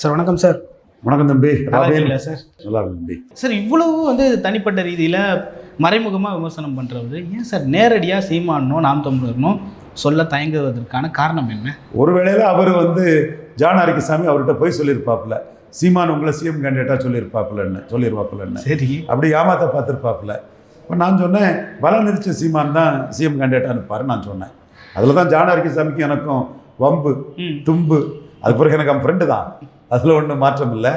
Sir வணக்கம் sir. வணக்கம் தம்பி. நல்லா சார்? நல்லா இருக்கு தம்பி. சார் இவ்வளவு வந்து தனிப்பட்ட ரீதியில் மறைமுகமாக விமர்சனம் பண்ணுறவர் ஏன் சார் நேரடியாக சீமானோ நாம் தமிழர்னோ சொல்ல தயங்குவதற்கான காரணம் என்ன? ஒரு வேளையில் அவர் வந்து ஜான் அரிக்கசாமி அவர்கிட்ட போய் சொல்லியிருப்பாப்புல. சீமான் உங்களை சிஎம் கேண்டிடேட்டாக சொல்லியிருப்பாப்புலன்னு சொல்லியிருப்பாப்புலன்னு சரி. அப்படி ஏமாத்த பார்த்துருப்பாப்புல. இப்போ நான் சொன்னேன் பலம் நிறுச்ச சீமான் தான் சிஎம் கேண்டிடேட்டாக இருப்பார் நான் சொன்னேன். அதில் தான் ஜான் அரிக்கசாமிக்கு எனக்கும் வம்பு தும்பு. அது பிறகு எனக்கு அவன் ஃப்ரெண்டு தான். அதில் ஒன்றும் மாற்றம் இல்லை.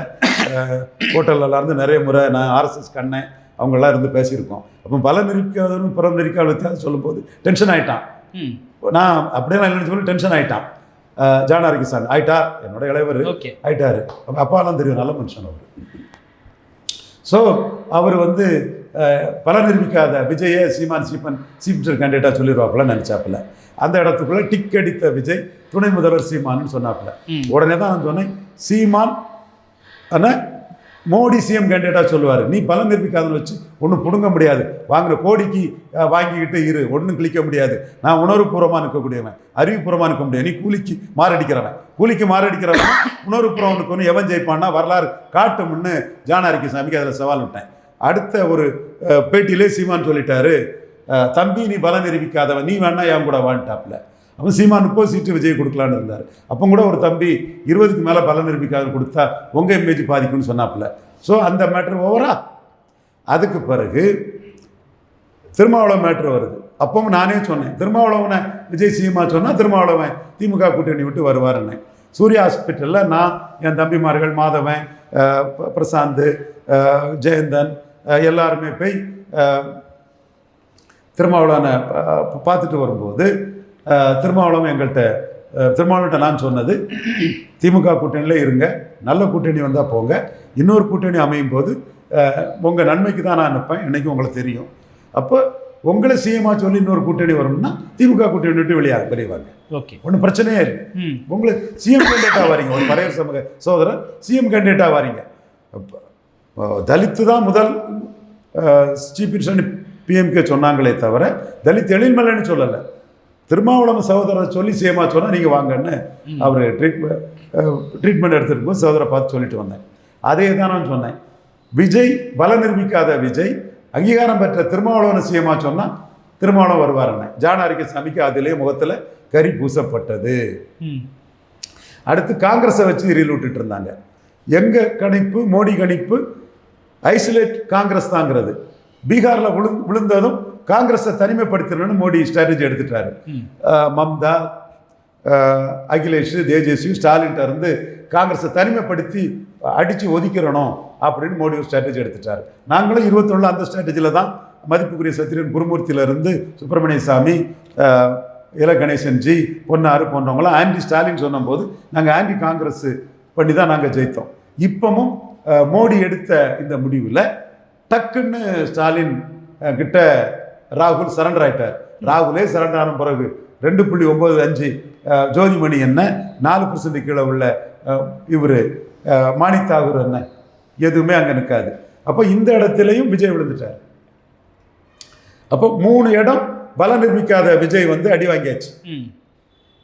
ஹோட்டல்லலாம் இருந்து நிறைய முறை நான் ஆர்எஸ்எஸ் கண்ணேன் அவங்கெல்லாம் இருந்து பேசியிருக்கோம். அப்போ பல நிற்காதவரும் புறம் நிற்காத வித்தியாசம் சொல்லும்போது டென்ஷன் ஆயிட்டான். ம். நான் அப்படியே நான் சொல்லி டென்ஷன் ஆயிட்டான். அஹ் ஜான் ஆரிக்கிசாமி ஆயிட்டா என்னோட இளையவர் ஓகே. ஆயிட்டாரு. அவங்க அப்பாலாம் தெரியும் நல்ல மனுஷன் அவர். ஸோ அவர் வந்து பல நிரூபிக்காத விஜயை சீமான் சீப்பன் சீஃப் மினிஸ்டர் கேண்டிடேட்டாக சொல்லிடுவாப்புல நினச்சாப்புல. அந்த இடத்துக்குள்ள டிக் அடித்த விஜய் துணை முதல்வர் சீமான்னு சொன்னாப்புல. உடனே தான் நான் சொன்னேன் சீமான் ஆனால் மோடி சிஎம் கேண்டிடேட்டாக சொல்லுவார். நீ பலம் நிரூபிக்காதன்னு வச்சு ஒன்றும் பிடுங்க முடியாது. வாங்குற கோடிக்கு வாங்கிக்கிட்டு இரு. ஒன்றும் கிளிக்க முடியாது. நான் உணர்வுபூர்வமாக நிற்கக்கூடியவன். அறிவுபூர்வமாக நிற்க முடியாது. நீ கூலிக்கு மாரடிக்கிறவன். கூலிக்கு மாரடிக்கிறவன். உணர்வுபூர்வம் நிற்கணும் எவன் ஜெயிப்பான்னா வரலாறு காட்டும்னு ஜானாரிக்கு சாமிக்கு அதில் சவால் விட்டேன். அடுத்த ஒரு பேட்டியிலே சீமான் சொல்லிட்டாரு தம்பி நீ பலம் நிரூபிக்காதவன். நீ வேணா என் கூட வான்ட்டாப்ல அப்போ சீமான் முப்பது சீட்டு விஜய் கொடுக்கலான்னு இருந்தார். அப்போ கூட ஒரு தம்பி இருபதுக்கு மேலே பலம் நிரூபிக்காத கொடுத்தா உங்கள் இமேஜ் பாதிக்கும்னு சொன்னாப்புல. ஸோ அந்த மேட்ரு ஓவரா அதுக்கு பிறகு திருமாவளவன் மேட்ரு வருது. அப்பவும் நானே சொன்னேன் திருமாவளவனை விஜய் சீமா சொன்னால் திருமாவளவன் திமுக கூட்டணி விட்டு வருவாருன்னு. சூர்யா ஹாஸ்பிட்டலில் நான் என் தம்பிமார்கள் மாதவன் ப- பிரசாந்த் ஜெயந்தன் எல்லாருமே போய் திருமாவளவனை பார்த்துட்டு வரும்போது திருமாவளவன் எங்கள்கிட்ட அஹ், திருமாவளவன்கிட்ட நான் சொன்னது திமுக கூட்டணியில் இருங்க நல்ல கூட்டணி வந்தால் போங்க. இன்னொரு கூட்டணி அமையும் போது உங்கள் நன்மைக்கு தான் நான் நிற்பேன் என்னைக்கும் உங்களுக்கு தெரியும். அப்போ உங்களை சிஎம்மா சொல்லி இன்னொரு கூட்டணி வரும்னா திமுக கூட்டணி விட்டு வெளியே வெளியவாங்க ஓகே. ஒன்றும் பிரச்சனையே இல்லை. உங்களை சிஎம் கேண்டிடேட்டாக வரீங்க. ஒரு பறையர் சமூக சோதரர் சிஎம் கேண்டிடேட்டாக வரீங்க. தலித்து தான் முதல் சீஃப் மினிஸ்டர் பிஎம்கே சொன்னாங்களே தவிர தலித் எழில்மலைன்னு சொல்லலை. திருமாவளவன் சகோதரர் சொல்லி சிஎம்மா சொன்னால் நீங்கள் வாங்கன்னு அவர் ட்ரீட்மெண்ட் ட்ரீட்மெண்ட் எடுத்துட்டு போது சகோதரை பார்த்து சொல்லிட்டு வந்தேன். அதே தான் நான் சொன்னேன். விஜய் பல நிரூபிக்காத விஜய் அங்கீகாரம் பெற்ற திருமாவளவனை சிஎம்மா சொன்னால் திருமாவளவன் வருவாருன்னு ஜான் அரிக்கசாமிக்கு அதிலே முகத்தில் கரி பூசப்பட்டது. அடுத்து காங்கிரஸை வச்சு ரீல் விட்டுட்டு இருந்தாங்க. எங்க கணிப்பு மோடி கணிப்பு ஐசோலேட் காங்கிரஸ் தாங்கிறது. பீகாரில் விழு விழுந்ததும் காங்கிரஸை தனிமைப்படுத்தணும்னு மோடி ஸ்ட்ராட்டஜி எடுத்துட்டாரு. மம்தா அகிலேஷ் தேஜஸ்வி ஸ்டாலின்ட்ட இருந்து காங்கிரஸை தனிமைப்படுத்தி அடித்து ஒதுக்கிறணும் அப்படின்னு மோடி ஒரு ஸ்ட்ராட்டஜி எடுத்துட்டார். நாங்களும் இருபத்தொன்னு அந்த ஸ்ட்ராட்டஜியில் தான் மதிப்புக்குரிய சத்திரன் குருமூர்த்தியிலிருந்து சுப்பிரமணிய சாமி இல கணேசன் ஜி பொன்னாறு போன்றவங்களாம் ஆன்டி ஸ்டாலின் சொன்னபோது நாங்கள் ஆன்டி காங்கிரஸ் பண்ணி தான் நாங்கள் ஜெயித்தோம். இப்பவும் மோடி எடுத்த இந்த முடிவில் டக்குன்னு ஸ்டாலின் கிட்ட ராகுல் சரண்டர் ஆயிட்டார். ராகுலே சரண்டர் ஆன பிறகு ரெண்டு புள்ளி ஒம்பது அஞ்சு ஜோதிமணி என்ன நாலு பர்சன்ட் கீழே உள்ள இவர் மாணிக் தாகூர் என்ன எதுவுமே அங்கே நிற்காது அப்போ இந்த இடத்துலையும் விஜய் விழுந்துட்டார். அப்போ மூணு இடம் பல நிரூபிக்காத விஜய் வந்து அடி வாங்கியாச்சு.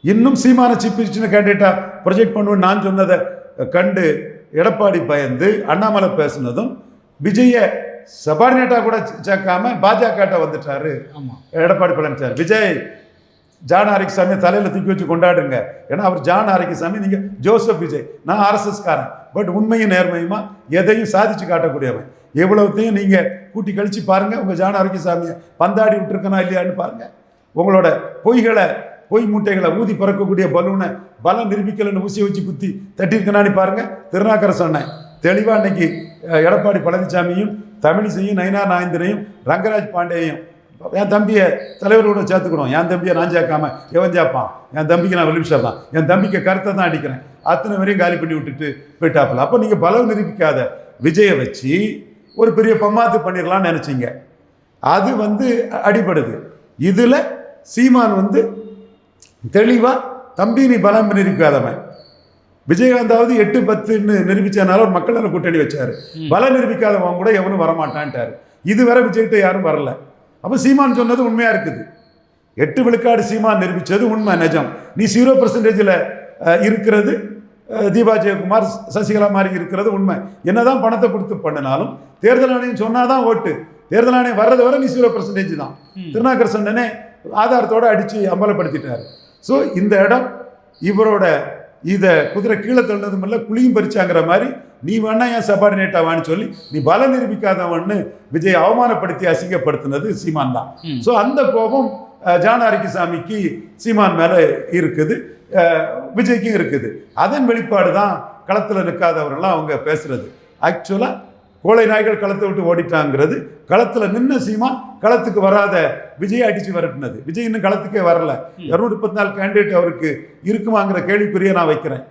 இன்னும் சீமான மினிஸ்டர் கேண்டிடேட்டா ப்ரொஜெக்ட் பண்ணுவேன் நான் சொன்னதை கண்டு எடப்பாடி பயந்து அண்ணாமலை பேசுனதும் விஜயை சபார்டினேட்டாக கூட சேர்க்காம பாஜகட்ட வந்துட்டாரு. ஆமாம் எடப்பாடி பழனிசாமி விஜய் ஜான் ஆரிக்கசாமி தலையில் தூக்கி வச்சு கொண்டாடுங்க. ஏன்னா அவர் ஜான் ஆரிக்கசாமி நீங்கள் ஜோசப் விஜய். நான் ஆர்எஸ்எஸ் காரன் பட் உண்மையும் நேர்மையுமா? எதையும் சாதிச்சு காட்டக்கூடியவன். எவ்வளவுத்தையும் நீங்கள் கூட்டி கழிச்சு பாருங்க. உங்கள் ஜான் ஆரிக்கசாமியை பந்தாடி விட்டுருக்கனா இல்லையான்னு பாருங்க. உங்களோட பொய்களை பொய் மூட்டைகளை ஊதி பறக்கக்கூடிய பலூனை பலம் நிரூபிக்கலன்னு ஊசியை வச்சு குத்தி தட்டியிருக்கனான்னு பாருங்கள் திருநாக்கரை சொன்னேன் தெளிவாக இன்னைக்கு எடப்பாடி பழனிசாமியும் தமிழிசையும் நயினா நாயந்திரையும் ரங்கராஜ் பாண்டேயும் என் தம்பியை தலைவரோட சேர்த்துக்கணும். என் தம்பியை நான் சேர்க்காம எவன் சேர்ப்பான்? என் தம்பிக்கு நான் வெளிவிஷர் தான் என் தம்பிக்கு கருத்தை தான் அடிக்கிறேன். அத்தனை வரையும் காலி பண்ணி விட்டுட்டு போயிட்டாப்பில். அப்போ நீங்கள் பலம் நிரூபிக்காத விஜயை வச்சு ஒரு பெரிய பம்மாத்து பண்ணிடலாம்னு நினச்சிங்க. அது வந்து அடிபடுது. இதில் சீமான் வந்து தெளிவாக தம்பி நீ பலம் நிரூபிக்காதவன். விஜயகாந்தாவது எட்டு பத்துன்னு நிரூபிச்சனால ஒரு மக்கள் நல கூட்டணி வச்சாரு. பலம் நிரூபிக்காதவன் கூட எவனும் வரமாட்டான்ட்டாரு. இதுவரை விஜய்கிட்ட யாரும் வரல. அப்போ சீமான் சொன்னது உண்மையா இருக்குது? எட்டு விழுக்காடு சீமான் நிரூபிச்சது உண்மை நிஜம். நீ ஜீரோ பர்சன்டேஜில் இருக்கிறது தீபா ஜெயக்குமார் சசிகலா மாதிரி இருக்கிறது உண்மை. என்னதான் பணத்தை கொடுத்து பண்ணினாலும் தேர்தல் ஆணையம் சொன்னாதான் ஓட்டு. தேர்தல் ஆணையம் வர்றது வரை நீ ஜீரோ பர்சன்டேஜ் தான். ம். திருநாக்கர் சண்டனே ஆதாரத்தோட அடித்து அம்பலப்படுத்திட்டாரு. ஸோ இந்த இடம் இவரோட இதை குதிரை கீழே தள்ளதும் இல்லை குழியும் பறிச்சாங்கிற மாதிரி நீ வேணா ஏன் சபார்டினேட் ஆவான்னு சொல்லி நீ பல நிரூபிக்காதவன்னு விஜய் அவமானப்படுத்தி அசிங்கப்படுத்தினது சீமான் தான். ஸோ அந்த கோபம் அஹ், ஜான் ஆரிக்கிசாமிக்கு சீமான் மேலே இருக்குது விஜய்க்கும் இருக்குது. அதன் வெளிப்பாடு தான் களத்தில் நிற்காதவரெல்லாம் அவங்க பேசுறது. ஆக்சுவலாக கோழை நாய்கள் களத்தை விட்டு ஓடிட்டாங்கிறது களத்தில் நின்ன சீமான் களத்துக்கு வராத விஜய் அடிச்சு விரட்டினது. விஜய் இன்னும் களத்துக்கே வரல. இரநூத்தி முப்பத்தி நாலு கேண்டிடேட் அவருக்கு இருக்குமாங்கிற கேள்விக்குறியை நான் வைக்கிறேன்.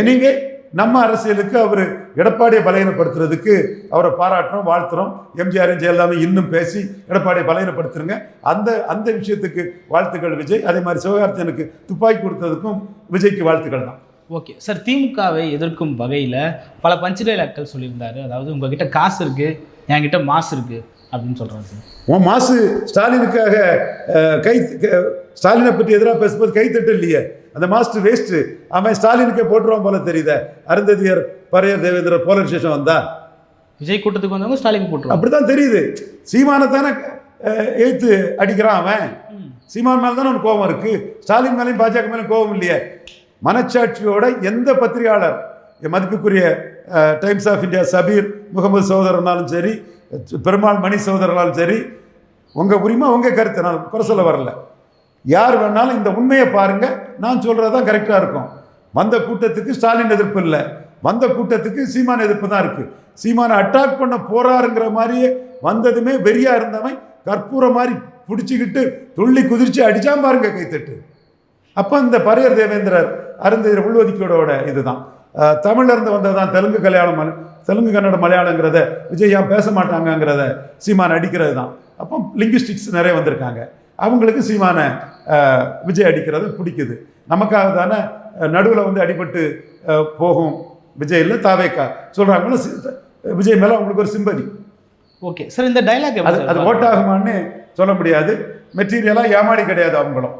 எனிவே நம்ம அரசியலுக்கு அவர் எடப்பாடியை பலகீனப்படுத்துறதுக்கு அவரை பாராட்டுறோம் வாழ்த்துறோம். எம்ஜிஆரும் ஜெயலலிதாவும் இன்னும் பேசி எடப்பாடியை பலகீனப்படுத்துருங்க. அந்த அந்த விஷயத்துக்கு வாழ்த்துக்கள் விஜய். அதே மாதிரி சிவகார்த்தியனுக்கு துப்பாக்கி கொடுத்ததுக்கும் விஜய்க்கு வாழ்த்துக்கள் தான். ஓகே. சார் திமுகவை எதிர்க்கும் வகையில் பல பஞ்சுடைலாக்கள் சொல்லியிருந்தாரு. அதாவது உங்ககிட்ட காசு இருக்கு என்கிட்ட மாசு இருக்கு. அப்படின்னு சார். உன் மாசு ஸ்டாலினுக்காக கை ஸ்டாலினை பற்றி எதிராக பேசும்போது கைத்தட்டு இல்லையே. அந்த மாஸ்டர் வேஸ்ட்டு அவன் ஸ்டாலினுக்கே போட்டுருவான் போல தெரியுதே. அருந்ததியர் பரையர் தேவேந்திரர் போலீஸ் ஸ்டேஷன் வந்தா. விஜய் கூட்டத்துக்கு வந்தவங்க ஸ்டாலின் போட்டுருவாங்க. அப்படிதான் தெரியுது. சீமானை தானே ஏத்து அடிக்கிறான் அவன். சீமான் மேலே தானே அவனுக்கு கோபம் இருக்கு. ஸ்டாலின் மேலேயும் பாஜக மேலேயும் கோபம் இல்லையே. மனச்சாட்சியோட எந்த பத்திரிகையாளர் மதிப்புக்குரிய Times of India Shabbir Mohammed சகோதரனாலும் சரி பெருமாள் மணி சகோதரர்களாலும் சரி உங்கள் உரிமை உங்கள் கருத்து நான் குறை சொல்ல வரல. யார் வேணாலும் இந்த உண்மையை பாருங்கள் நான் சொல்கிறது தான் கரெக்டாக இருக்கும். வந்த கூட்டத்துக்கு ஸ்டாலின் எதிர்ப்பு இல்லை. வந்த கூட்டத்துக்கு சீமான் எதிர்ப்பு தான் இருக்குது சீமானை அட்டாக் பண்ண போகிறாருங்கிற மாதிரியே வந்ததுமே வெறியாக இருந்தவன் கற்பூரம் மாதிரி பிடிச்சிக்கிட்டு துள்ளி குதிர்ச்சி அடித்தான் பாருங்க கைத்தட்டு. அப்போ இந்த பரையர் தேவேந்திரர் அருந்ததிர உள்ஒதுக்கீடோட இதுதான். அஹ், தமிழ்ல இருந்து வந்ததுதான் தெலுங்கு கல்யாணம் தெலுங்கு கன்னட மலையாளங்கிறத விஜய் ஏன் பேச மாட்டாங்கங்கிறத சீமான் அடிக்கிறது தான் அப்போ லிங்குஸ்டிக்ஸ் நிறைய வந்திருக்காங்க. அவங்களுக்கு சீமானை விஜய் அடிக்கிறது பிடிக்குது. நமக்காக தானே நடுவில் வந்து அடிபட்டு போகும் விஜய் இல்லை தாவேக்கா. சொல்கிறாங்களோ விஜய் மேலே அவங்களுக்கு ஒரு சிம்பதி ஓகே சார் இந்த டைலாக் அது அது ஓட்டாகுமான்னு சொல்ல முடியாது. மெட்டீரியலாக ஏமாடி கிடையாது அவங்களும்.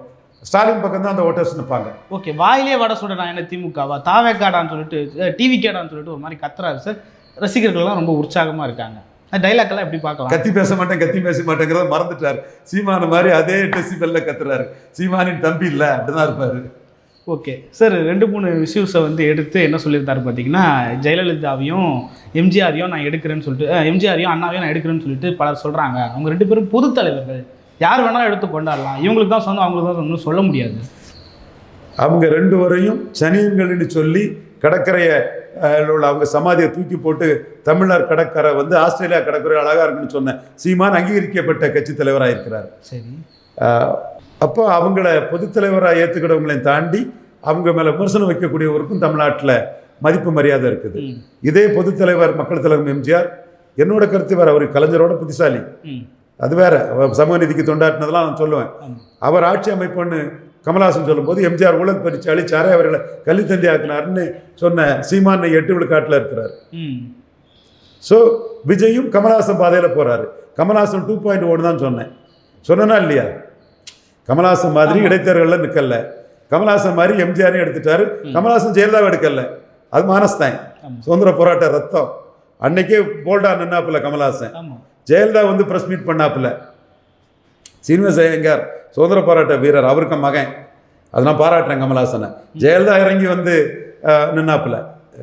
ஸ்டாலின் பக்கம் தான் அந்த ஓட்டர்ஸ் நிற்பாங்க. ஓகே வாயிலே வட சுட நான் என்ன திமுகவா? தாவேக்காடான்னு சொல்லிட்டு டிவி கேடான்னு சொல்லிட்டு ஒரு மாதிரி கத்துறாரு சார். ரசிகர்கள்லாம் ரொம்ப உற்சாகமா இருக்காங்க. டைலாக் எல்லாம் எப்படி பார்க்கலாம்? கத்தி பேச மாட்டேன் கத்தி பேச மாட்டேங்கிறத மறந்துட்டார். சீமான மாதிரி அதே டெசிபல்ல கத்துறாரு. சீமானின் தம்பி இல்லை அப்படிதான் இருப்பாரு. ஓகே சார் ரெண்டு மூணு இஷ்யூஸை வந்து எடுத்து என்ன சொல்லியிருந்தாரு பார்த்தீங்கன்னா ஜெயலலிதாவையும் எம்ஜிஆரையும் நான் எடுக்கிறேன்னு சொல்லிட்டு எம்ஜிஆரையும் அண்ணாவையும் நான் எடுக்கிறேன்னு சொல்லிட்டு பலர் சொல்கிறாங்க அவங்க ரெண்டு பேரும் பொது தலைவர்கள். யார் வேணாலும் எடுத்து கொண்டாடலாம். இவங்களுக்கு தான் சொந்தம் அவங்களுக்கு தான் சொந்தம் சொல்ல முடியாது. அவங்க ரெண்டு வரையும் சனியன்கள்னு சொல்லி கடற்கரையை உள்ள அவங்க சமாதியை தூக்கி போட்டு தமிழர் கடற்கரை வந்து ஆஸ்திரேலியா கடற்கரை அழகா இருக்குன்னு சொன்ன சீமான் அங்கீகரிக்கப்பட்ட கட்சி தலைவராக இருக்கிறார். சரி. அப்போ அவங்கள பொதுத் தலைவராக ஏற்றுக்கிடவங்களையும் தாண்டி அவங்க மேலே விமர்சனம் வைக்கக்கூடியவருக்கும் தமிழ்நாட்டில் மதிப்பு மரியாதை இருக்குது. இதே பொதுத் தலைவர் மக்கள் தலைவர் எம்ஜிஆர் என்னோட கருத்து வேறு அவர் கலைஞரோட புத்திசாலி. அது வேற. சமூக நீதிக்கு தொண்டாட்டினதெல்லாம் நான் சொல்லுவேன். அவர் ஆட்சி அமைப்புன்னு கமலஹாசன் சொல்லும்போது எம்ஜிஆர் ஊழல் பறிச்சு அழிச்சாரே அவர்களை கல்வித்தந்தி ஆக்கினார்னு சொன்ன சீமான் எட்டு விழுக்காட்டில் இருக்கிறார். ஸோ விஜயும் கமலஹாசன் பாதையில் போகிறாரு கமலஹாசன் டூ பாயிண்ட் ஒன் தான் சொன்னேன். சொன்னனா இல்லையா? கமலஹாசன் மாதிரி. இடைத்தேர்தலில் நிற்கல கமலஹாசன் மாதிரி எம்ஜிஆரையும் எடுத்துட்டாரு. கமலஹாசன் ஜெயலலிதாவை எடுக்கல. அது மானஸ்தான். சுதந்திர போராட்ட ரத்தம். அன்னைக்கே போல்டா நின்னாப்புல கமலஹாசன். ஜெயலலிதா வந்து ப்ரெஸ் மீட் பண்ணாப்புல. சீனிவாச ஐயங்கார் சுதந்திர போராட்ட வீரர் அவருக்கு மகன். அதை நான் பாராட்டுறேன் கமலஹாசனை. ஜெயலலிதா இறங்கி வந்து நின்னாப்புல.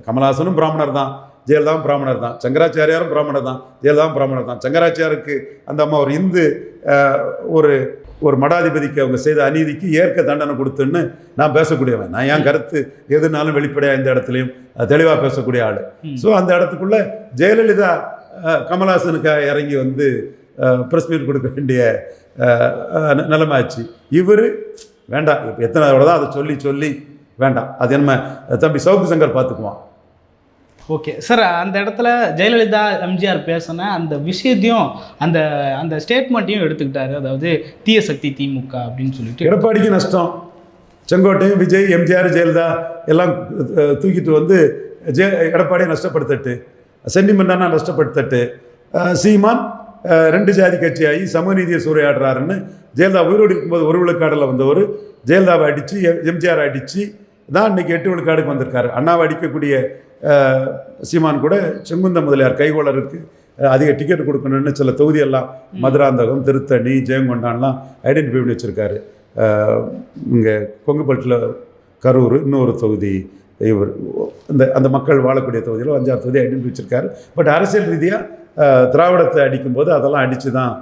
கமலஹாசனும் பிராமணர் தான். ஜெயலலிதாவும் பிராமணர் தான். சங்கராச்சாரியாரும் பிராமணர் தான். ஜெயலலிதாவும் பிராமணர் தான். சங்கராச்சாருக்கு அந்த அம்மா ஒரு இந்து ஒரு ஒரு மடாதிபதிக்கு அவங்க செய்த அநீதிக்கு ஏற்க தண்டனை கொடுத்துன்னு நான் பேசக்கூடியவன். நான் என் கருத்து எதுனாலும் வெளிப்படையாக இந்த இடத்துலையும் தெளிவாக பேசக்கூடிய ஆள். ஸோ அந்த இடத்துக்குள்ள ஜெயலலிதா அஹ், கமலஹாசனுக்காக இறங்கி வந்து ப்ரெஸ் மீட் கொடுக்க வேண்டிய நிலைமாச்சு இவர் வேண்டாம். இப்ப எத்தனை தடவை தான் அதை சொல்லி சொல்லி வேண்டாம். அது என்ன தம்பி சவுக்கு சங்கர் பார்த்துக்குவான். ஓகே. சார் அந்த இடத்துல ஜெயலலிதா எம்ஜிஆர் பேசின அந்த விஷயத்தையும் அந்த அந்த ஸ்டேட்மெண்ட்டையும் எடுத்துக்கிட்டாரு. அதாவது தீய சக்தி திமுக அப்படின்னு சொல்லிட்டு. எடப்பாடிக்கு நஷ்டம். செங்கோட்டையும் விஜய் எம்ஜிஆர் ஜெயலலிதா எல்லாம் தூக்கிட்டு வந்து ஜெ எடப்பாடியை நஷ்டப்படுத்தட்டு. சென்டிமெண்டானா நஷ்டப்படுத்தட்டு. சீமான் ரெண்டு ஜாதி கட்சியாகி சமநீதியை சூறையாடுறாருன்னு ஜெயலலிதா உயிரோடு இருக்கும்போது ஒரு விழுக்காடில் வந்தவர் ஜெயலலிதாவை அடித்து எம்ஜிஆர் அடித்து தான் இன்னைக்கு எட்டு விழுக்காடுக்கு வந்திருக்காரு. அண்ணாவை அடிக்கக்கூடிய சீமான் கூட செங்குந்த முதலியார் கைகோளருக்கு அதிக டிக்கெட் கொடுக்கணும்னு சில தொகுதியெல்லாம் மதுராந்தகம் திருத்தணி ஜெயங்கொண்டான்லாம் ஐடென்டிஃபை பண்ணி வச்சுருக்காரு. இங்கே கொங்குப்பட்டில் கரூர் இன்னொரு தொகுதி இவர் இந்த அந்த மக்கள் வாழக்கூடிய தொகுதியில் அஞ்சாறு தொகுதி ஐடென்டிஃபை வச்சுருக்காரு. பட் அரசியல் ரீதியாக திராவிடத்தை அடிக்கும்போது அதெல்லாம் அடித்து தான்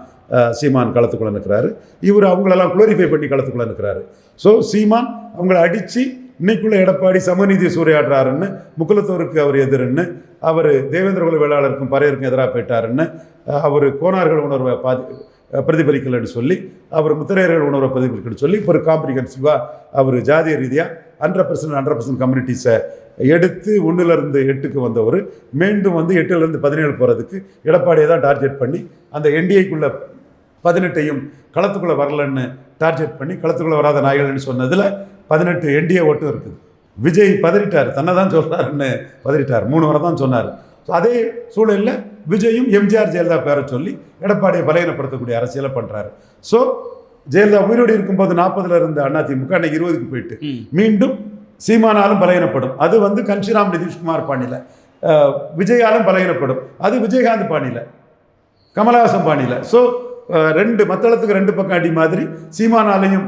சீமான் களத்துக்குள்ளே நிற்கிறாரு இவர் அவங்களெல்லாம் குளோரிஃபை பண்ணி களத்துக்குள்ளே நிற்கிறாரு ஸோ சீமான் அவங்கள அடித்து இன்னைக்குள்ள எடப்பாடி சமநீதி சூறையாடுறாருன்னு முக்குலத்தோருக்கு அவர் எதிர்ன்னு அவர் தேவேந்திர குல வேளாளருக்கும் பறையருக்கும் எதிராக போயிட்டாருன்னு அவர் கோனார்கள் உணர்வை பாதி பிரதிபலிக்கலைன்னு சொல்லி அவர் முத்திரையர்கள் உணர்வை பிரதிபலிக்கலன்னு சொல்லி இப்போ ஒரு காம்ப்ரிஹென்சிவாக அவர் ஜாதிய ரீதியாக ஹண்ட்ரட் பர்சன்ட் ஹண்ட்ரட் பர்சன்ட் கம்யூனிட்டிஸை எடுத்து ஒன்றுலேருந்து எட்டுக்கு வந்தவர் மீண்டும் வந்து எட்டுலேருந்து பதினேழு போகிறதுக்கு எடப்பாடியை தான் டார்கெட் பண்ணி அந்த என்டிஏக்குள்ளே பதினெட்டையும் களத்துக்குள்ளே வரலன்னு டார்கெட் பண்ணி களத்துக்குள்ளே வராத நாய்கள்னு சொன்னதில் பதினெட்டு என்டிஏ ஓட்டும் இருக்குது. விஜய் பதறிட்டார் தன்னை தான் சொல்கிறாருன்னு பதறிட்டார் மூணு வாரம் தான் சொன்னார். ஸோ அதே சூழலில் விஜயும் எம்ஜிஆர் ஜெயலலிதா பேரை சொல்லி எடப்பாடியை பலகீனப்படுத்தக்கூடிய அரசியலை பண்ணுறாரு ஸோ ஜெயலலிதா உயிரோடு இருக்கும்போது நாற்பதுல இருந்த அதிமுக அன்னைக்கு இருபதுக்கு போயிட்டு. மீண்டும் சீமானாலும் பலகீனப்படும். அது வந்து கன்ஷிராம் நிதிஷ்குமார் பாணியில். விஜயாலும் பலகீனப்படும். அது விஜயகாந்த் பாணியில். கமலஹாசன் பாணியில். ஸோ ரெண்டு மத்தளத்துக்கு ரெண்டு பக்கம் அடி மாதிரி சீமானாலையும்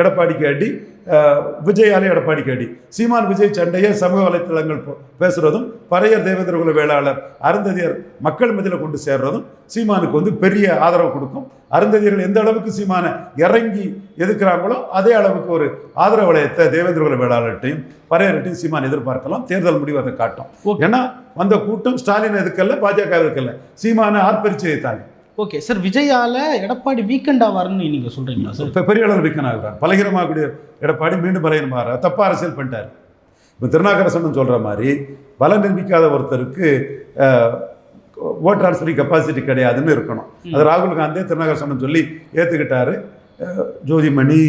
எடப்பாடிக்கு அடி. அஹ், விஜயாலையும் எடப்பாடிக்கு அடி சீமான் விஜய் சண்டையை சமூக வலைத்தளங்கள் போ- பேசுறதும் பறையர் தேவேந்திரகுல வேளாளர் அருந்ததியர் மக்கள் மத்தியில் கொண்டு சேர்றதும் சீமானுக்கு வந்து பெரிய ஆதரவு கொடுக்கும். அருந்ததியர்கள் எந்த அளவுக்கு சீமானை இறங்கி எதிர்க்கிறாங்களோ அதே அளவுக்கு ஒரு ஆதரவு வளையத்தை தேவேந்திரகுல வேளாளர்கிட்டையும் பறையர்கிட்டையும் சீமான் எதிர்பார்க்கலாம். தேர்தல் முடிவு அதை காட்டும். ஏன்னா வந்த கூட்டம் ஸ்டாலின் எதுக்கல்ல பாஜக எதுக்கல்ல சீமானை ஆர்ப்பரிச்சு வைத்தாங்க. ஓகே சார் விஜயால எடப்பாடி வீக்கெண்ட் ஆவாருன்னு நீங்க சொல்றீங்களா சார் இப்போ பெரிய அளவில் வீக்கன் ஆகுறார் பலகீனமாகக்கூடிய எடப்பாடி மீண்டும் பலகீனமாகிறார் தப்பாக அரசியல் பண்ணிட்டார். இப்போ திருநாகரசன் சொல்கிற மாதிரி பலம் நிரூபிக்காத ஒருத்தருக்கு ஓட் ட்ரான்ஸ்ஃபரிங் கெப்பாசிட்டி கிடையாதுன்னு இருக்கணும். அது ராகுல் காந்தி திருநாகரசன் சொல்லி ஏற்றுக்கிட்டாரு ஜோதிமணி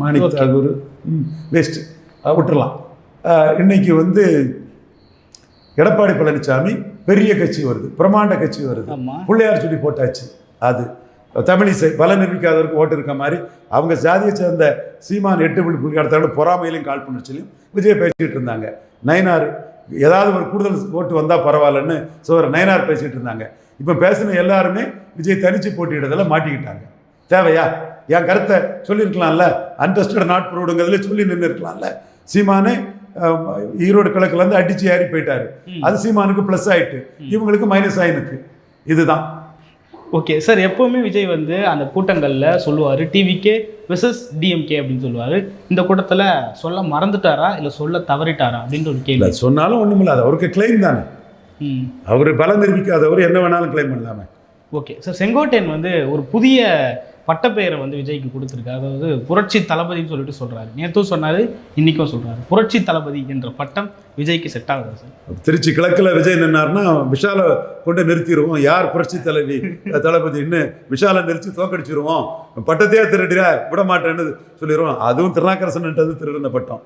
மாணிக். தாகூர் வேஸ்ட்டு விட்டுறலாம். அஹ், இன்னைக்கு வந்து எடப்பாடி பழனிசாமி பெரிய கட்சி வருது பிரமாண்ட கட்சி வருது. பிள்ளையார் சொல்லி போட்டாச்சு. அது தமிழிசை பல நிரூபிக்காதவருக்கு ஓட்டு இருக்க மாதிரி அவங்க ஜாதியை சேர்ந்த சீமான் எட்டு புள்ளி புள்ளி அடுத்தாலும் பொறாமையிலையும் கால் பண்ணிச்சிலையும் விஜய் பேசிக்கிட்டு இருந்தாங்க. நயனார் ஏதாவது ஒரு கூடுதல் ஓட்டு வந்தால் பரவாயில்லன்னு சோர நயனார் பேசிகிட்டு இருந்தாங்க. இப்போ பேசின எல்லாருமே விஜய் தனிச்சு போட்டியிடறதுல மாட்டிக்கிட்டாங்க. தேவையா? என் கருத்தை சொல்லியிருக்கலாம்ல? அன்டெஸ்டட் நாட் ப்ரூவ்டுங்கிறதுல சொல்லி நின்று இருக்கலாம்ல சீமானே ஈரோடு கிழக்குலேருந்து அடிச்சு ஏறி போயிட்டாரு. அது சீமானுக்கு ப்ளஸ் ஆயிட்டு இவங்களுக்கு மைனஸ் ஆயினுக்கு இதுதான். ஓகே சார் எப்பவுமே விஜய் வந்து அந்த கூட்டங்கள்ல சொல்லுவாரு டிவிகே வெர்சஸ் டிஎம்கே அப்படின்னு சொல்லுவாரு. இந்த கூட்டத்துல சொல்ல மறந்துட்டாரா இல்ல சொல்ல தவறிட்டாரா அப்படின்ற ஒரு கேள்வி. சொன்னாலும் ஒன்றும் இல்லை அது அவருக்கு கிளைம் தானே. அவர் பலம் நிரூபிக்காதவர் என்ன வேணாலும் கிளைம் பண்ணலாமே. ஓகே சார் செங்கோட்டையன் வந்து ஒரு புதிய பட்டப்பெயரை வந்து விஜய்க்கு கொடுத்துருக்காரு. அதாவது புரட்சி தளபதின்னு சொல்லிட்டு சொல்றாரு. நேற்றும் சொன்னாரு இன்னைக்கும் சொல்றாரு. புரட்சி தளபதி என்ற பட்டம் விஜய்க்கு செட் ஆகுதா சார். திருச்சி கிழக்கில் விஜய் நின்னார்னா விஷாலை கொண்டு நிறுத்திடுவோம். யார் புரட்சி தலைவி தளபதின்னு விஷாலை நிறுத்தி தோக்கடிச்சிருவோம். பட்டத்தையே திருடுற விட மாட்டேன்னு சொல்லிடுவோம். அதுவும் திருநாக்கரசன்ன்றது திருடின பட்டம்.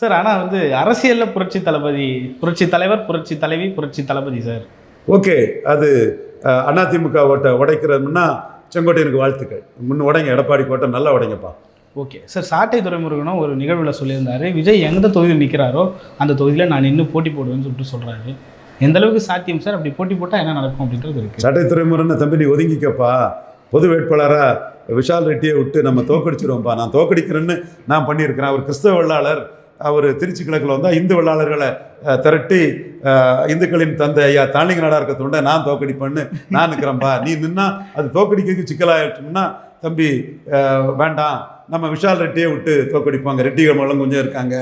சார் ஆனா வந்து அரசியல்ல புரட்சி தளபதி புரட்சி தலைவர் புரட்சி தலைவி புரட்சி தளபதி சார். ஓகே அது அதிமுக ஓட்டை உடைக்கிறதுன்னா செங்கோட்டையனுக்கு வாழ்த்துக்கள். முன்ன உடைங்க எடப்பாடி கோட்டை நல்லா உடைங்கப்பா. ஓகே. சார் சாட்டை துறைமுருகனும் ஒரு நிகழ்வில் சொல்லியிருந்தாரு. விஜய் எந்த தொகுதியில் நிற்கிறாரோ அந்த தொகுதியில் நான் இன்னும் போட்டி போடுவேன்னு சொல்லிட்டு சொல்கிறாரு எந்த அளவுக்கு சாத்தியம் சார்? அப்படி போட்டி போட்டால் என்ன நடக்கும் அப்படின்றது இருக்கு. சட்டை துறைமுறைன்னு தம்பி நீ ஒதுங்கிக்கப்பா. பொது வேட்பாளராக விஷால் ரெட்டியை விட்டு நம்ம தோக்கடிச்சிருவோம்ப்பா. நான் தோக்கடிக்கிறேன்னு நான் பண்ணியிருக்கிறேன். அவர் கிறிஸ்தவ வெள்ளாளர் அவர் திருச்சி கிழக்கில் வந்தால் இந்து வெள்ளாளர்களை திரட்டி இந்துக்களின் தந்தை ஐயா தாண்டிங்க நாடாக இருக்க தொண்டை நான் தோக்கடிப்பேன்னு நான் நிற்கிறேன்ப்பா நீ நின்னா அது தோக்கடிக்கிறதுக்கு சிக்கலாயிடுச்சுன்னா தம்பி வேண்டாம். நம்ம விஷால் ரெட்டியை விட்டு தோக்கடிப்பாங்க. ரெட்டிகள் மூலம் கொஞ்சம் இருக்காங்க.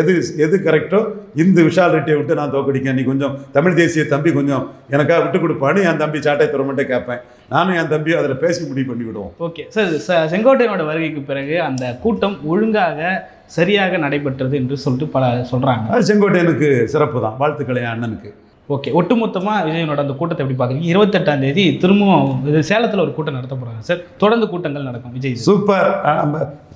எது எது கரெக்டோ இந்த விஷால் ரெட்டியை விட்டு நான் தோக்கடிக்கேன். நீ கொஞ்சம் தமிழ் தேசிய தம்பி கொஞ்சம் எனக்காக விட்டு கொடுப்பான்னு என் தம்பி சாட்டை துறமட்டே கேட்பேன். நானும் என் தம்பி அதில் பேசி முடிவு பண்ணிவிடுவோம் ஓகே. சார் செங்கோட்டையனோட வருகைக்கு பிறகு அந்த கூட்டம் ஒழுங்காக சரியாக நடைபெற்றது என்று சொல்லிட்டு பல சொல்கிறாங்க அது செங்கோட்டையனுக்கு சிறப்பு தான் வாழ்த்துக்கள் அண்ணனுக்கு. ஓகே ஒட்டுமொத்தமாக விஜயனோட அந்த கூட்டத்தை எப்படி பார்க்குறீங்க? இருபத்தெட்டாம் தேதி திரும்பவும் இது சேலத்தில் ஒரு கூட்டம் நடத்த போகிறாங்க சார் தொடர்ந்து கூட்டங்கள் நடக்கும். விஜய் சூப்பர்.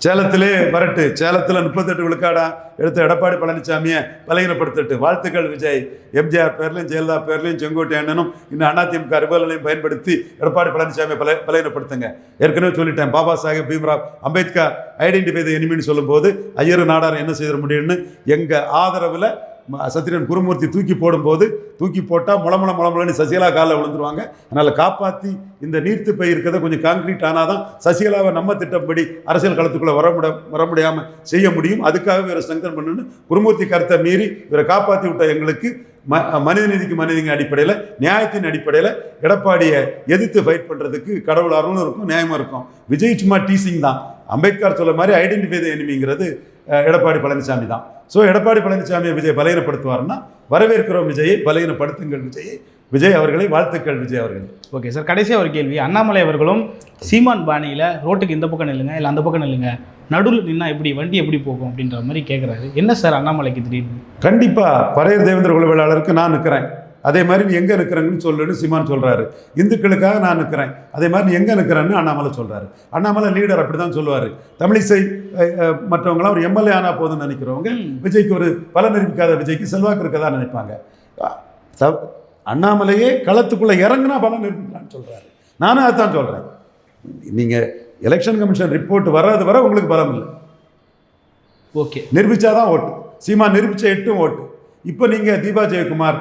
சேலத்திலே வரட்டு. சேலத்தில் முப்பத்தெட்டு விழுக்காடா எடுத்த எடப்பாடி பழனிசாமியை பலகீனப்படுத்தட்டு. வாழ்த்துக்கள் விஜய். எம்ஜிஆர் பேர்லையும் ஜெயலலிதா பேர்லையும் செங்கோட்டை அண்ணனும் இன்னும் அதிமுக அறிவாளர்களையும் பயன்படுத்தி எடப்பாடி பழனிசாமியை பல பலகீனப்படுத்துங்க. ஏற்கனவே சொல்லிட்டேன் பாபா சாஹேப் பீம்ராவ் அம்பேத்கர் ஐடென்டிஃபை த எனிமின்னு சொல்லும்போது ஐயரு நாடார் என்ன செய்திட முடியும்னு எங்கள் ஆதரவில் சத்திரன் குருமூர்த்தி தூக்கி போடும்போது தூக்கி போட்டால் முளமுள முளமுளன்னு சசிகலா காலில் விழுந்துருவாங்க. அதனால் காப்பாற்றி இந்த நீர்த்து போய் இருக்கிறத கொஞ்சம் கான்க்ரீட் ஆனால் தான் சசிகலாவை நம்ம திட்டப்படி அரசியல் களத்துக்குள்ளே வர முட வர முடியாமல் செய்ய முடியும். அதுக்காக இவரை ஸ்ட்ரெங்தன் பண்ணுன்னு குருமூர்த்தி கருத்தை மீறி இவரை காப்பாற்றி விட்ட எங்களுக்கு ம மனிதநீதிக்கு மனிதநீதி அடிப்படையில் நியாயத்தின் அடிப்படையில் எடப்பாடியை எதிர்த்து ஃபைட் பண்ணுறதுக்கு கடவுள் அருளும் இருக்கும் நியாயமும் இருக்கும். விஜய் சும்மா டீசிங் தான். அம்பேத்கர் சொல்ல மாதிரி ஐடென்டிஃபை த எனிமிங்கிறது எடப்பாடி பழனிசாமி தான். ஸோ எடப்பாடி பழனிசாமியை விஜய் பலகீனப்படுத்துவார்னா வரவேற்கிறோம் விஜயை பலகீனப்படுத்துங்கள் விஜயை விஜய் அவர்களை வாழ்த்துக்கள் விஜய் அவர்கள். ஓகே சார் கடைசியாக ஒரு கேள்வி. அண்ணாமலை அவர்களும் சீமான் பாணியில் ரோட்டுக்கு இந்த பக்கம் நில்லுங்க இல்லை அந்த பக்கம் நில்லுங்க. நடுவில் நின்னா எப்படி வண்டி எப்படி போகும் அப்படின்ற மாதிரி கேட்குறாரு என்ன சார் அண்ணாமலைக்கு திடீர்னு? கண்டிப்பாக பறையர் தேவேந்திர குலவேளாளருக்கு நான் நிற்கிறேன் அதே மாதிரி நீ எங்கே நிற்கிறேன்னு சொல்லுன்னு சிமான் சொல்கிறாரு இந்துக்களுக்காக நான் நிற்கிறேன். அதே மாதிரி நீ எங்கே நிற்கிறேன்னு அண்ணாமலை சொல்கிறாரு அண்ணாமலை லீடர் அப்படி தான் சொல்லுவார். தமிழிசை மற்றவங்களாம் ஒரு எம்எல்ஏ ஆனால் போதும்னு நினைக்கிறவங்க விஜய்க்கு ஒரு பல நிரூபிக்காத விஜய்க்கு செல்வாக்கு இருக்கதா நினைப்பாங்க. அண்ணாமலையே களத்துக்குள்ளே இறங்குனா பலம் நிரூபிக்கலாம்னு சொல்கிறாரு நானும் அதான் சொல்கிறேன் நீங்கள் எலெக்ஷன் கமிஷன் ரிப்போர்ட் வராது வரை உங்களுக்கு பலம் இல்லை. ஓகே. நிரூபிச்சாதான் ஓட்டு. சீமா நிரூபிச்ச எட்டும் ஓட்டு. இப்போ நீங்கள் தீபா ஜெயக்குமார்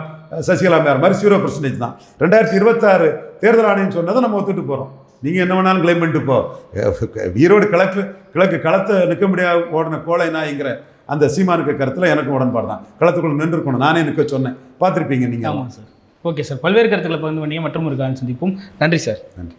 சசிகலா மேயர் மாதிரி ஜீரோ பர்சன்டேஜ் தான். ரெண்டாயிரத்தி இருபத்தாறு தேர்தல் ஆணையம் சொன்னதை நம்ம ஒத்துட்டு போகிறோம் நீங்கள் என்ன வேணாலும் கிளைம் பண்ணிட்டு போ. ஈரோடு கிழக்கு கிழக்கு களத்தை நிற்க முடியாது ஓடின கோலை நாய்ங்கிற அந்த சீமானுக்கு கருத்தில் எனக்கு உடன்பாடு தான். களத்துக்குள்ள நின்று இருக்கணும் நானே நிற்க சொன்னேன். பார்த்துருப்பீங்க நீங்கள் ஆமாம் சார். Okay sir. பல்வேறு கருத்துக்களை பகிர்ந்து பண்ணிங்க மற்றும் ஒரு காலம் சந்திப்போம். நன்றி சார். நன்றி.